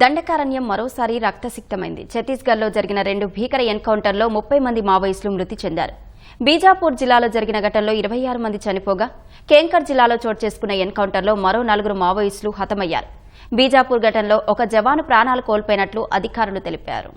దండకారణ్యం మరోసారి రక్తసిక్తమైంది. ఛత్తీస్గఢ్లో జరిగిన రెండు భీకర ఎన్కౌంటర్లో ముప్పై మంది మావోయిస్టులు మృతి చెందారు. బీజాపూర్ జిల్లాలో జరిగిన ఘటనలో ఇరవై ఆరు మంది చనిపోగా కేంకర్ జిల్లాలో చోటు చేసుకున్న ఎన్కౌంటర్లో మరో నలుగురు మావోయిస్టులు హతమయ్యారు. బీజాపూర్ ఘటనలో ఒక జవాను ప్రాణాలు కోల్పోయినట్లు అధికారులు తెలిపారు.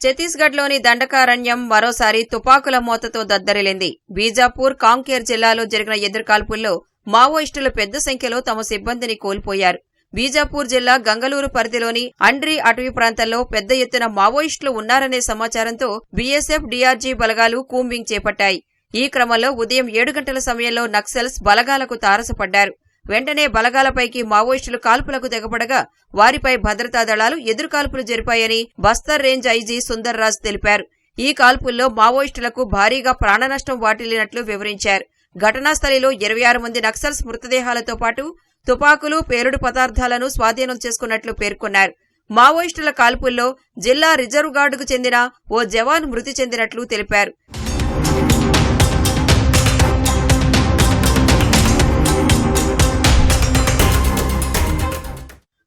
ఛత్తీస్గఢ్లోని దండకారణ్యం మరోసారి తుపాకుల మోతతో దద్దరిల్లింది. బీజాపూర్ కాంకేర్ జిల్లాలో జరిగిన ఎదురుకాల్పుల్లో మావోయిస్టులు పెద్ద సంఖ్యలో తమ సిబ్బందిని కోల్పోయారు. బీజాపూర్ జిల్లా గంగలూరు పరిధిలోని అండ్రి అటవీ ప్రాంతంలో పెద్ద ఎత్తున మావోయిస్టులు ఉన్నారనే సమాచారంతో బీఎస్ఎఫ్ డీఆర్జీ బలగాలు కూంబింగ్ చేపట్టాయి. ఈ క్రమంలో ఉదయం ఏడు గంటల సమయంలో నక్సల్స్ బలగాలకు తారసపడ్డారు. వెంటనే బలగాలపైకి మావోయిస్టులు కాల్పులకు తెగపడగా వారిపై భద్రతా దళాలు ఎదురుకాల్పులు జరిపాయని బస్తర్ రేంజ్ ఐజీ సుందర్ రాజ్ తెలిపారు. ఈ కాల్పుల్లో మావోయిస్టులకు భారీగా ప్రాణనష్టం వాటిల్లినట్లు వివరించారు. ఘటనా స్థలిలో ఇరవై ఆరు మంది నక్సల్స్ మృతదేహాలతో పాటు తుపాకులు పేలుడు పదార్థాలను స్వాధీనం చేసుకున్నట్లు పేర్కొన్నారు. మావోయిస్టుల కాల్పుల్లో జిల్లా రిజర్వ్ గార్డుకు చెందిన ఓ జవాన్ మృతి చెందినట్లు తెలిపారు.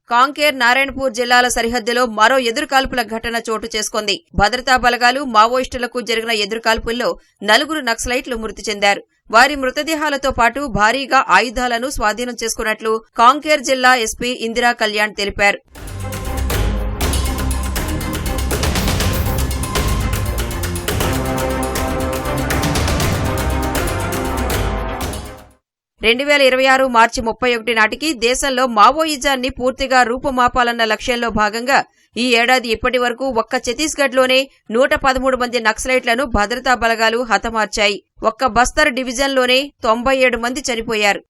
కాంకేర్ నారాయణపూర్ జిల్లాల సరిహద్దులో మరో ఎదురుకాల్పుల ఘటన చోటు చేసుకుంది. భద్రతా బలగాలు మావోయిస్టులకు జరిగిన ఎదురుకాల్పుల్లో నలుగురు నక్సలైట్లు మృతి చెందారు. వారి మృతదేహాలతో పాటు భారీగా ఆయుధాలను స్వాధీనం చేసుకున్నట్లు కాంకేర్ జిల్లా ఎస్పీ ఇందిరా కళ్యాణ్ తెలిపారు. రెండు వేల ఇరవై ఆరు మార్చి ముప్పై ఒకటి నాటికి దేశంలో మావోయిజాన్ని పూర్తిగా రూపుమాపాలన్న లక్ష్యంలో భాగంగా ఈ ఏడాది ఇప్పటి వరకు ఒక్క ఛత్తీస్గఢ్లోనే నూట పదమూడు మంది నక్సలైట్లను భద్రతా బలగాలు హతమార్చాయి. ఒక్క బస్తర్ డివిజన్లోనే తొంభై ఏడు మంది చనిపోయారు.